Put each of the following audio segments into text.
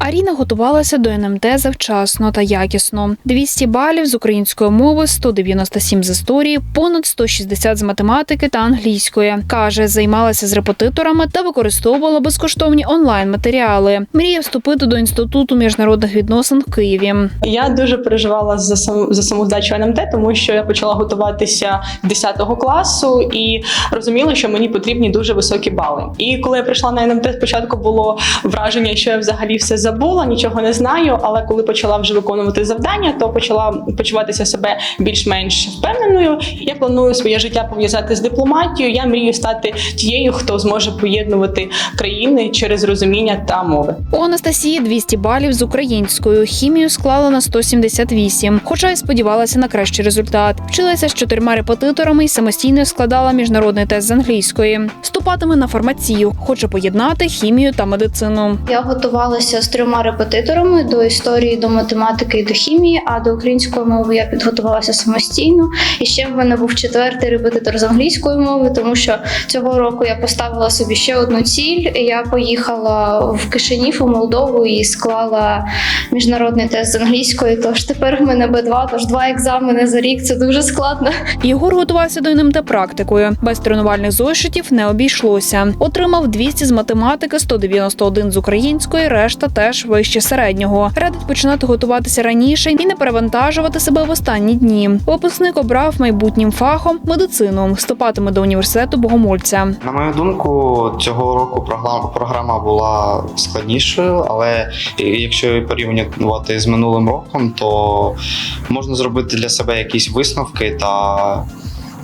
Аріна готувалася до НМТ завчасно та якісно. 200 балів з української мови, 197 з історії, понад 160 з математики та англійської. Каже, займалася з репетиторами та використовувала безкоштовні онлайн-матеріали. Мріє вступити до інституту міжнародних відносин в Києві. Я дуже переживала за сам за саму здачу НМТ, тому що я почала готуватися 10 класу і розуміла, що мені потрібні дуже високі бали. І коли я прийшла на НМТ, спочатку було враження, що я взагалі все забула, нічого не знаю. Але коли почала вже виконувати завдання, то почала почуватися себе більш-менш впевненою. Я планую своє життя пов'язати з дипломатією. Я мрію стати тією, хто зможе поєднувати країни через розуміння та мови. У Анастасії 200 балів з українською. Хімію склала на 178, хоча й сподівалася на кращий результат. Вчилася з чотирма репетиторами і самостійно складала міжнародний тест з англійської. Вступатиме на фармацію, хоче поєднати хімію та медицину. Я готувалася з трьома репетиторами до історії, до математики і до хімії, а до української мови я підготувалася самостійно. І ще в мене був четвертий репетитор з англійської мови, тому що цього року я поставила собі ще одну ціль. Я поїхала в Кишинів у Молдову і склала міжнародний тест з англійської. Тож тепер в мене Б2, тож два екзамени за рік це дуже складно. Єгор готувався до НМТ практикою. Без тренувальних зошитів не обійшлося. Отримав 200 з математики, 191 з української, решта теж вище середнього. Радить починати готуватися раніше і не перевантажувати себе в останні дні. Випускник обрав майбутнім фахом медицину. Вступатиме до університету Богомольця. На мою думку, цього року програма була складнішою, але якщо порівнювати з минулим роком, то можна зробити для себе якісь висновки та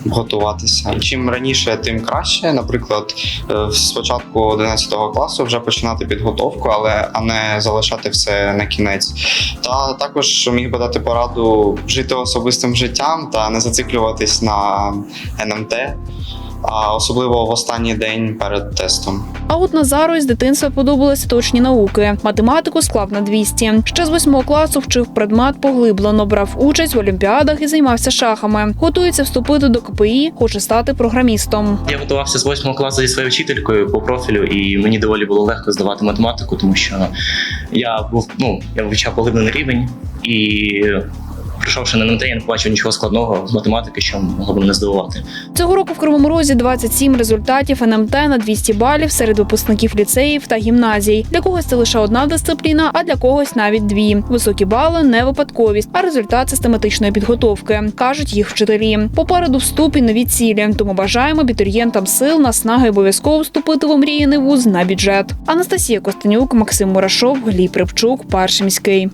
готуватися. Чим раніше, тим краще. Наприклад, е, спочатку 11 класу вже починати підготовку, але а не залишати все на кінець. Та також міг би дати пораду жити особистим життям та не зациклюватись на НМТ особливо в останній день перед тестом. А от Назару з дитинства подобалися точні науки. Математику склав на 200. Ще з восьмого класу вчив предмет поглиблено, брав участь в олімпіадах і займався шахами. Готується вступити до КПІ, хоче стати програмістом. Я готувався з восьмого класу зі своєю вчителькою по профілю, і мені доволі було легко здавати математику, тому що я був ну я вивчав поглиблений рівень і. Прийшовши на НМТ, я не побачив нічого складного з математики, що могло б мене здивувати. Цього року в Кривому Розі 27 результатів НМТ на 200 балів серед випускників ліцеїв та гімназій. Для когось це лише одна дисципліна, а для когось навіть дві. Високі бали не випадковість, а результат систематичної підготовки, кажуть їх вчителі. Попереду вступ і нові цілі. Тому бажаємо абітурієнтам сил, наснаги обов'язково вступити в омріяний вуз на бюджет. Анастасія Костенюк, Максим Мурашов, Гліб Рибчук, Перший міський.